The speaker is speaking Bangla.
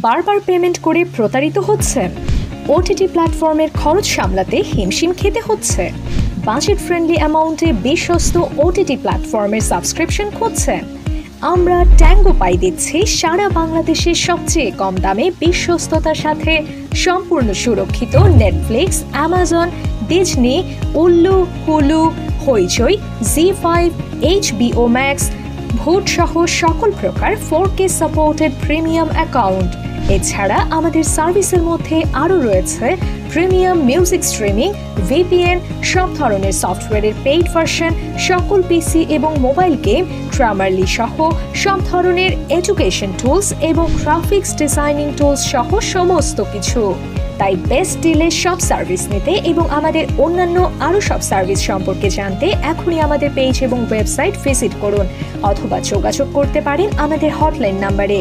বারবার পেমেন্ট করে প্রতারিত হচ্ছেন ওটিটি প্ল্যাটফর্মের খরচ সামলাতে হিমশিম খেতে হচ্ছে। বাজেট ফ্রেন্ডলি অ্যামাউন্টে বিশ্বস্ত ওটিটি প্ল্যাটফর্মের সাবস্ক্রিপশন খুঁজছেন আমরা ট্যাঙ্গো পাই দিচ্ছি সারা বাংলাদেশের সবচেয়ে কম দামে বিশ্বস্ততার সাথে সম্পূর্ণ সুরক্ষিত Netflix Amazon Disney Ullu Hulu Hoichoi Zee five HBO Max Voot সহ সকল প্রকার four K supported premium account এছাড়া আমাদের সার্ভিসের মধ্যে আরও রয়েছে প্রিমিয়াম মিউজিক স্ট্রিমিং ভিপিএন সব ধরনের সফটওয়্যারের পেইড ভার্সন সকল পিসি এবং মোবাইল গেম ট্রামারলি সহ সব ধরনের এডুকেশন টুলস এবং গ্রাফিক্স ডিজাইনিং টুলস সহ সমস্ত কিছু। তাই বেস্ট ডিলের সব সার্ভিস নিতে এবং আমাদের অন্যান্য আরও সব সার্ভিস সম্পর্কে জানতে এখনই আমাদের পেজ এবং ওয়েবসাইট ভিজিট করুন অথবা যোগাযোগ করতে পারেন আমাদের হটলাইন নাম্বারে